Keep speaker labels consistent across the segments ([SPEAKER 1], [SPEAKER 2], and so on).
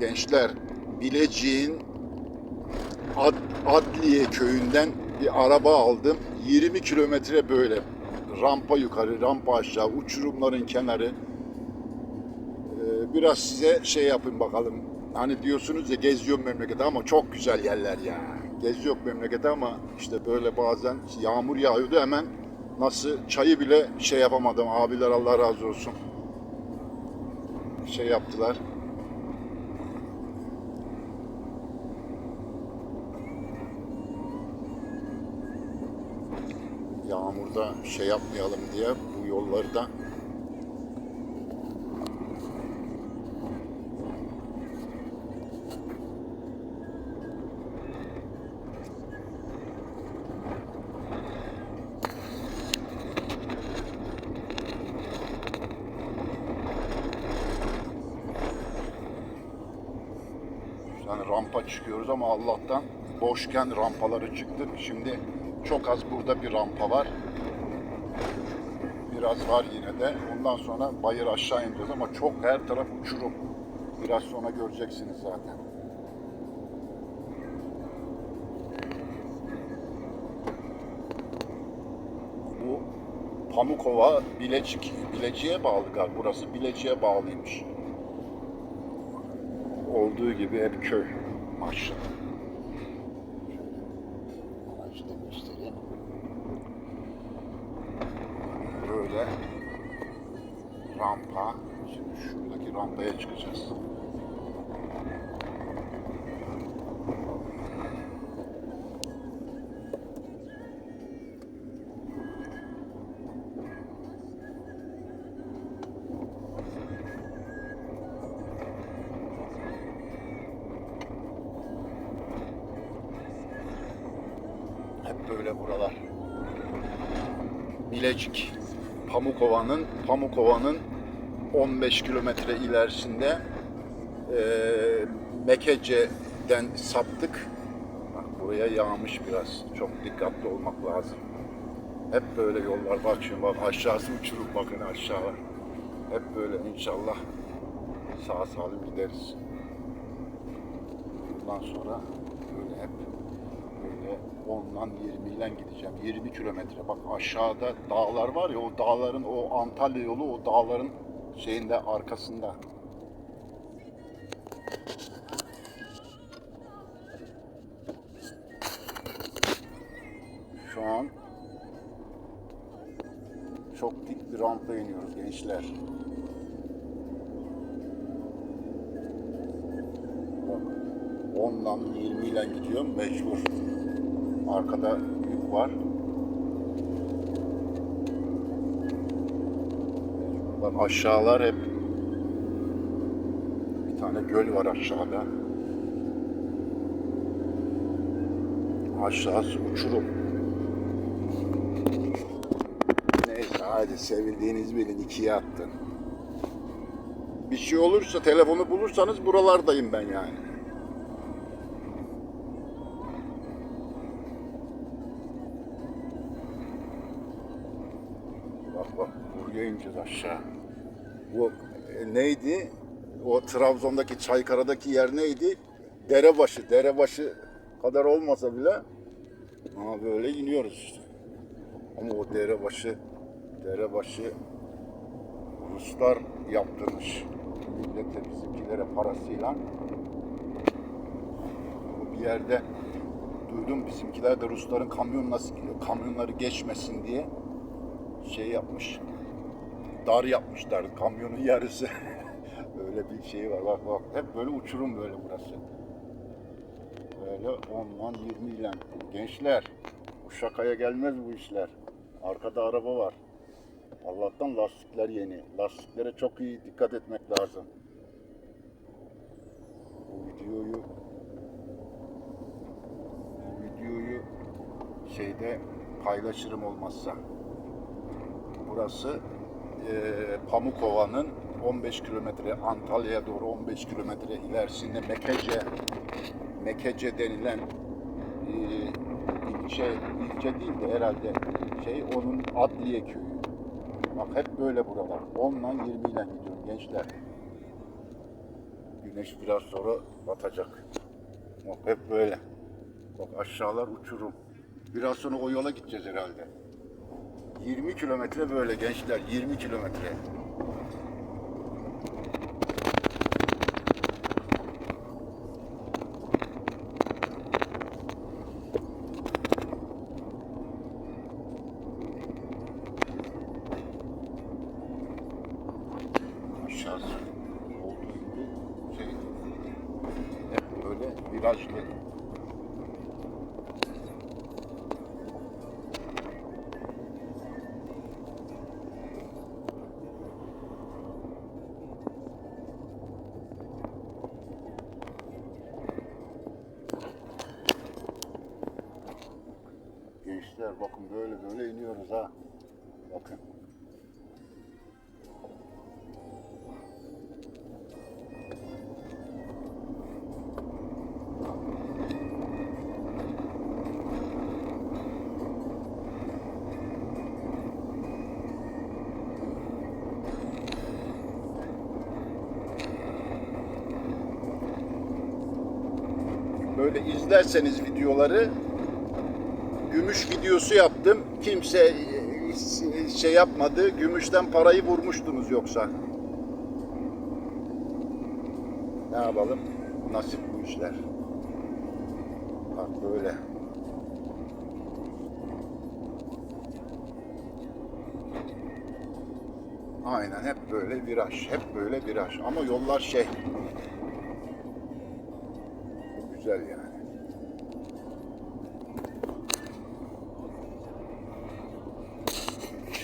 [SPEAKER 1] gençler Bilecik'in Ad, Adliye köyünden bir araba aldım. 20 kilometre böyle rampa yukarı, rampa aşağı, uçurumların kenarı. Ee, biraz size şey yapın bakalım. Hani diyorsunuz ya geziyorum memleketi ama çok güzel yerler ya. Geziyor memleketi ama işte böyle bazen yağmur yağıyordu hemen nasıl çayı bile şey yapamadım. Abiler Allah razı olsun. Şey yaptılar. Yağmurda şey yapmayalım diye bu yolları da Yani rampa çıkıyoruz ama Allah'tan boşken rampaları çıktık. Şimdi çok az burada bir rampa var. Biraz var yine de. Ondan sonra bayır aşağı ineceğiz ama çok her taraf uçurum. Biraz sonra göreceksiniz zaten. Bu Pamukova Bilecik, Bilecik'e bağlı galiba. Burası Bilecik'e bağlıymış olduğu gibi hep köy maşallah. Rampaya çıkacağız. Hep böyle buralar. Bilecik. Pamukova'nın Pamukova'nın 15 kilometre ilerisinde eee Mekece'den saptık. Bak buraya yağmış biraz. Çok dikkatli olmak lazım. Hep böyle yollar. Bak şimdi bak aşağısı uçurum bakın aşağı var. Hep böyle inşallah sağ salim gideriz. Bundan sonra böyle hep böyle 10'dan 20 ile gideceğim. 20 kilometre. Bak aşağıda dağlar var ya o dağların o Antalya yolu o dağların şeyinde arkasında. Şu an çok dik bir rampa iniyoruz gençler. Bak 10'dan 20 ile gidiyorum mecbur. Arkada yük var. Bak aşağılar hep bir tane göl var aşağıda. Aşağısı uçurum. Neyse hadi sevildiğiniz bilin ikiye attın. Bir şey olursa telefonu bulursanız buralardayım ben yani. Bak bak buraya ineceğiz aşağı. Bu e, neydi? O Trabzon'daki Çaykara'daki yer neydi? Derebaşı. Derebaşı kadar olmasa bile ama böyle iniyoruz işte. Ama o derebaşı derebaşı Ruslar yaptırmış. Millete bizimkilere parasıyla. Bir yerde duydum bizimkiler de Rusların kamyon nasıl? Kamyonları geçmesin diye şey yapmış. Dar yapmışlar kamyonun yarısı. Öyle bir şey var bak bak. Hep böyle uçurum böyle burası. Böyle 10'dan 20 ile. Gençler bu şakaya gelmez bu işler. Arkada araba var. Allah'tan lastikler yeni. Lastiklere çok iyi dikkat etmek lazım. Bu videoyu bu videoyu şeyde paylaşırım olmazsa. Burası Pamukova'nın 15 kilometre Antalya'ya doğru 15 kilometre ilerisinde Mekece Mekece denilen eee, ilçe ilçe değil de herhalde şey onun Adliye köyü. Bak hep böyle buralar. 10 ile 20 ile gidiyorum gençler. Güneş biraz sonra batacak. Bak hep böyle. Bak aşağılar uçurum. Biraz sonra o yola gideceğiz herhalde. 20 kilometre böyle gençler 20 kilometre. Aşağısı olduğu gibi şey hep böyle virajlı. Gençler bakın böyle böyle iniyoruz ha. Bakın. Böyle izlerseniz videoları gümüş videosu yaptım. Kimse şey yapmadı. Gümüşten parayı vurmuştunuz yoksa. Ne yapalım? Nasip bu işler. Bak böyle. Aynen hep böyle viraj. Hep böyle viraj. Ama yollar şey. Bu güzel yani.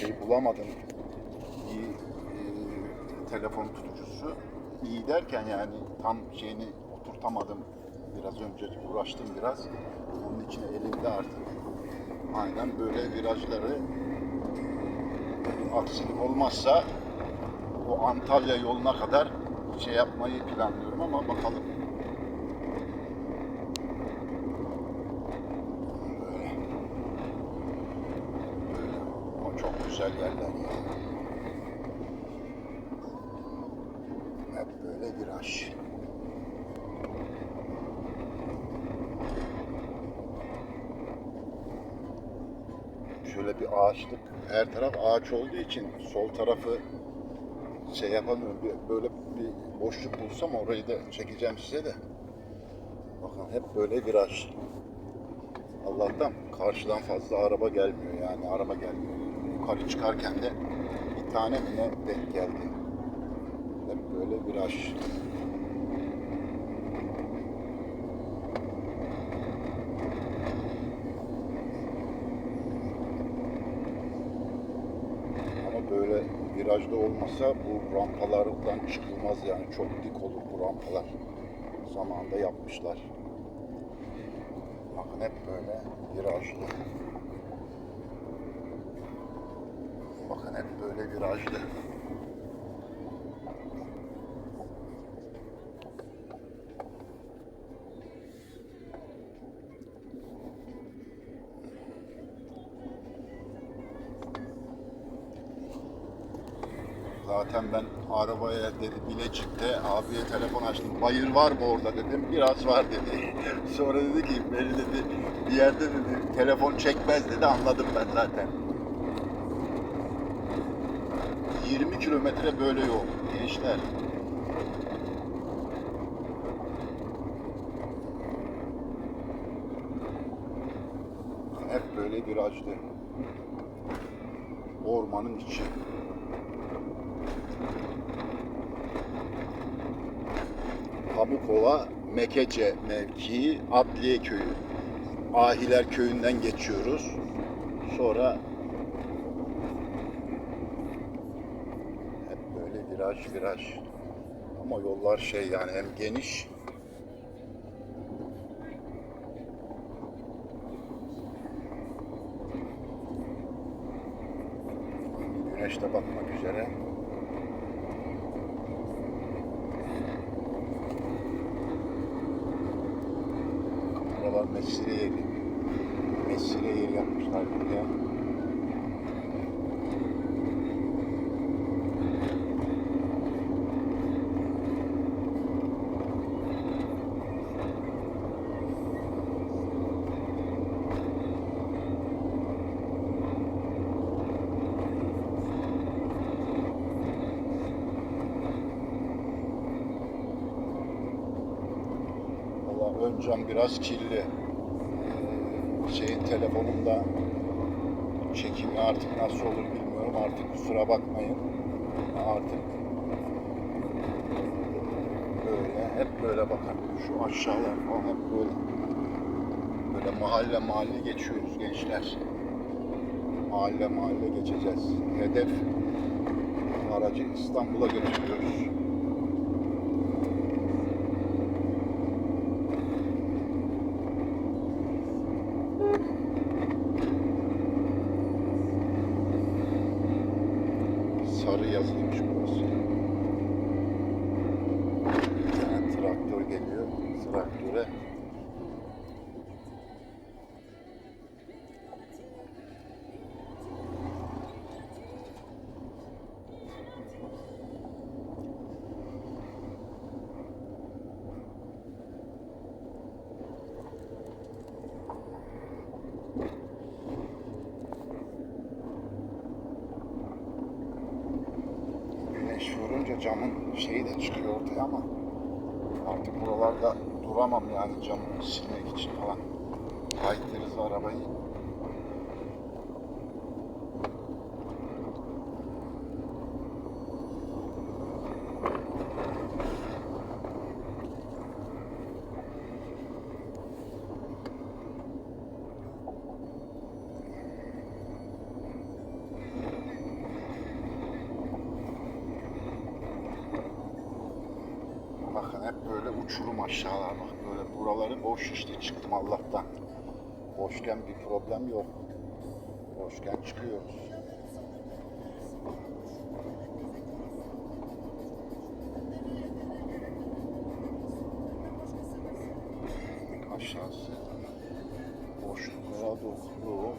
[SPEAKER 1] şey bulamadım. İyi e, telefon tutucusu. İyi derken yani tam şeyini oturtamadım. Biraz önce uğraştım biraz. Onun için elimde artık. Aynen böyle virajları aksilik olmazsa o Antalya yoluna kadar şey yapmayı planlıyorum ama bakalım. Böyle. Böyle. Ama çok güzel yerler ya. Hep böyle viraj. Şöyle bir ağaçlık, her taraf ağaç olduğu için sol tarafı şey yapamıyorum. Böyle bir boşluk bulsam orayı da çekeceğim size de. Bakın hep böyle viraj. Allah'tan karşıdan fazla araba gelmiyor yani araba gelmiyor. Yukarı çıkarken de bir tane mi ne denk geldi. Böyle viraj. Ama böyle virajda olmasa bu rampalardan çıkılmaz yani çok dik olur bu rampalar. Zamanında yapmışlar. Bakın hep böyle virajlı. Bakın hep böyle virajlı. Zaten ben arabaya dedi Bilecik'te abiye telefon açtım. Bayır var mı orada dedim. Biraz var dedi. Sonra dedi ki beni dedi bir yerde dedi telefon çekmez dedi anladım ben zaten. 20 kilometre böyle yol gençler. Hep böyle virajlı. Ormanın içi. Pamukova Mekece mevkii Adliye Köyü. Ahiler Köyü'nden geçiyoruz. Sonra hep böyle viraj viraj. Ama yollar şey yani hem geniş Güneş de batmak üzere. Buralar mesire yeri. Mesire yeri yapmışlar buraya. Ön cam biraz kirli. Ee, şeyin telefonumda çekimi artık nasıl olur bilmiyorum. Artık kusura bakmayın. Artık böyle hep böyle bakın şu aşağılar falan hep böyle böyle mahalle mahalle geçiyoruz gençler. Mahalle mahalle geçeceğiz. Hedef aracı İstanbul'a götürüyoruz. Sarı yazıymış burası. Bir tane traktör geliyor. Traktöre camın şeyi de çıkıyor ortaya ama artık buralarda duramam yani camı silmek için falan. Kayıtlarız arabayı. Bakın hep böyle uçurum aşağılar bak böyle buraları boş işte çıktım Allah'tan. Boşken bir problem yok. Boşken çıkıyoruz. Aşağısı boşluklara doğru.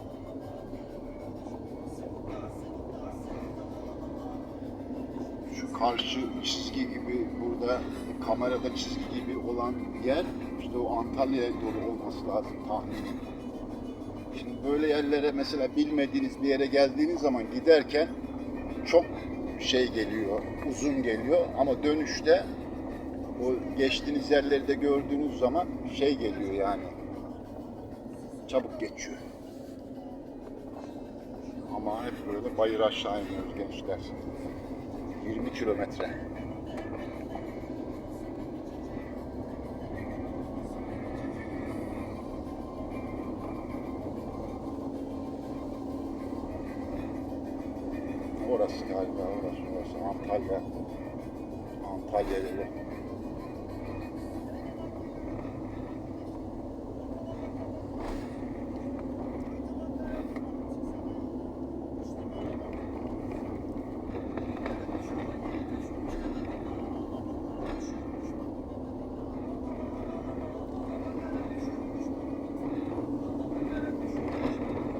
[SPEAKER 1] şu karşı çizgi gibi burada kamerada çizgi gibi olan yer işte o Antalya'ya doğru olması lazım tahminim. Şimdi böyle yerlere mesela bilmediğiniz bir yere geldiğiniz zaman giderken çok şey geliyor, uzun geliyor ama dönüşte o geçtiğiniz yerleri de gördüğünüz zaman şey geliyor yani çabuk geçiyor. Ama hep böyle bayır aşağı iniyoruz gençler. 20 kilometre. Orası galiba orası orası Antalya. Antalya yolu.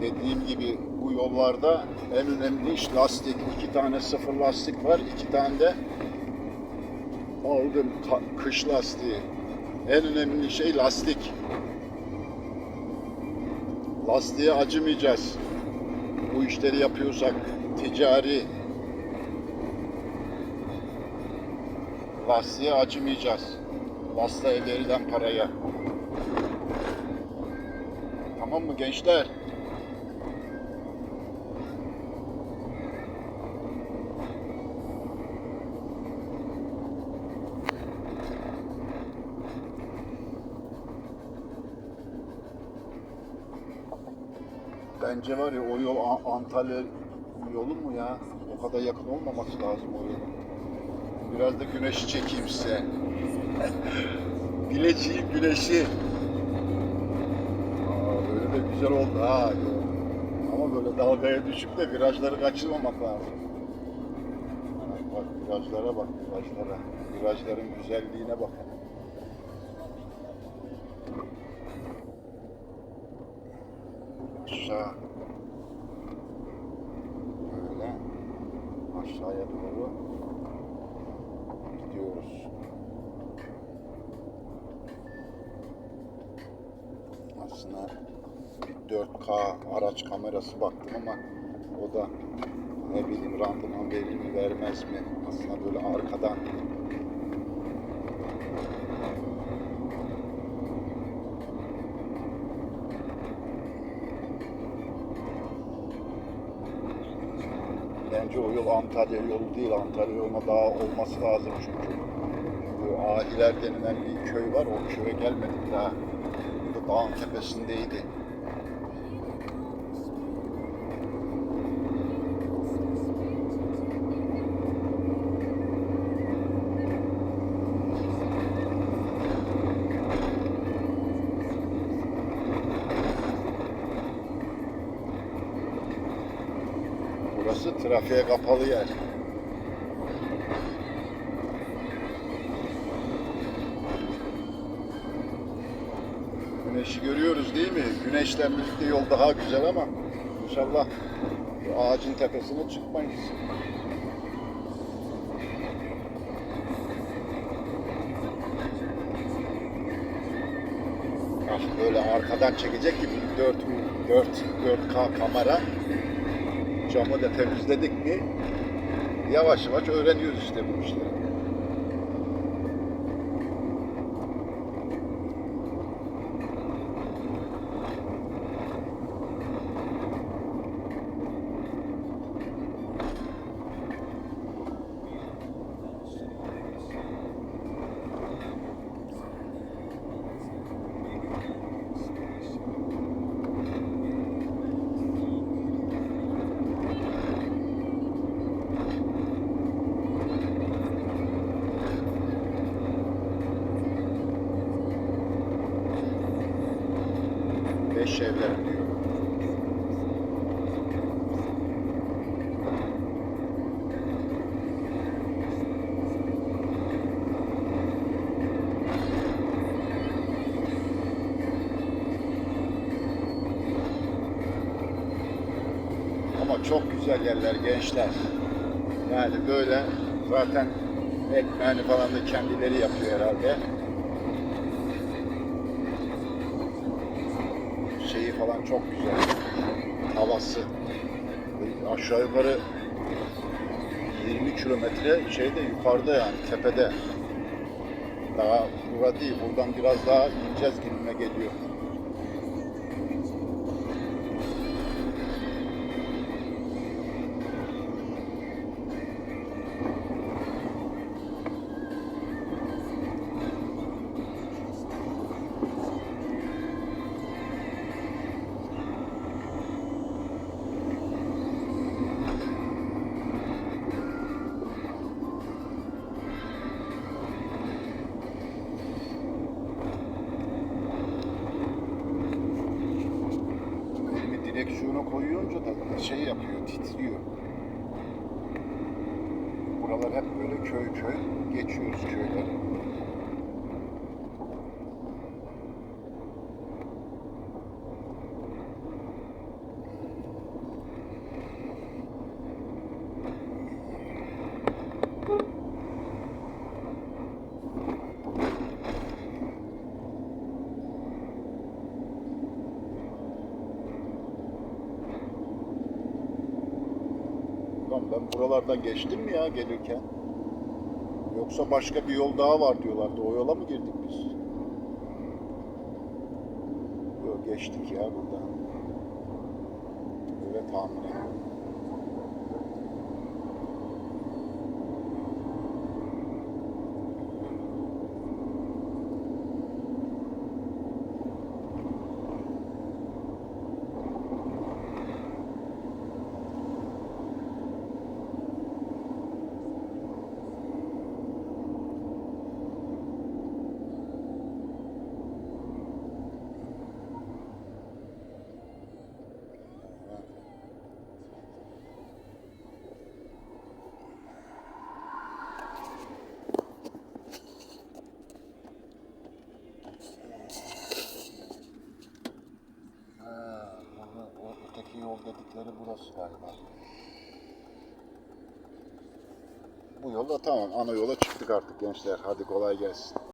[SPEAKER 1] Dediğim gibi bu yollarda en önemli iş lastik. İki tane sıfır lastik var, iki tane de aldım kış lastiği. En önemli şey lastik. Lastiğe acımayacağız. Bu işleri yapıyorsak ticari lastiğe acımayacağız. Lastiğe verilen paraya. Tamam mı gençler? Bence var ya o yol Antalya yolu mu ya? O kadar yakın olmaması lazım o yolun. Biraz da güneşi çekeyim size. Bileciğin güneşi. Aa, böyle de güzel oldu ha. Ama böyle dalgaya düşüp de virajları kaçırmamak lazım. Bak virajlara bak virajlara. Virajların güzelliğine bak. şansına bir 4K araç kamerası baktım ama o da ne bileyim randıman verir mi vermez mi aslında böyle arkadan Bence o yol Antalya yolu değil. Antalya yoluna daha olması lazım çünkü. Ahiler denilen bir köy var. O köye gelmedik daha. Dağın tepesindeydi. Burası trafiğe kapalı yer. Güneşi görüyoruz değil Güneşle birlikte yol daha güzel ama inşallah ağacın tepesine çıkmayız. Ah böyle arkadan çekecek gibi 4 4 4K kamera camı da temizledik mi yavaş yavaş öğreniyoruz işte bu işleri. Beş evler diyor. Ama çok güzel yerler gençler. Yani böyle zaten ekmeğini falan da kendileri yapıyor herhalde. şeyi falan çok güzel. Havası. Aşağı yukarı 20 kilometre şeyde yukarıda yani tepede. Daha bura değil. Buradan biraz daha ineceğiz gibime geliyor. Koyunca da şey yapıyor, titriyor. Buralar hep böyle köy köy. Geçiyoruz köyleri. Ben buralardan geçtim mi ya gelirken? Yoksa başka bir yol daha var diyorlardı. O yola mı girdik biz? Yok geçtik ya buradan. Öyle tahmin ediyorum. Ha, o, o dedikleri burası galiba. Bu yolda tamam ana yola çıktık artık gençler. Hadi kolay gelsin.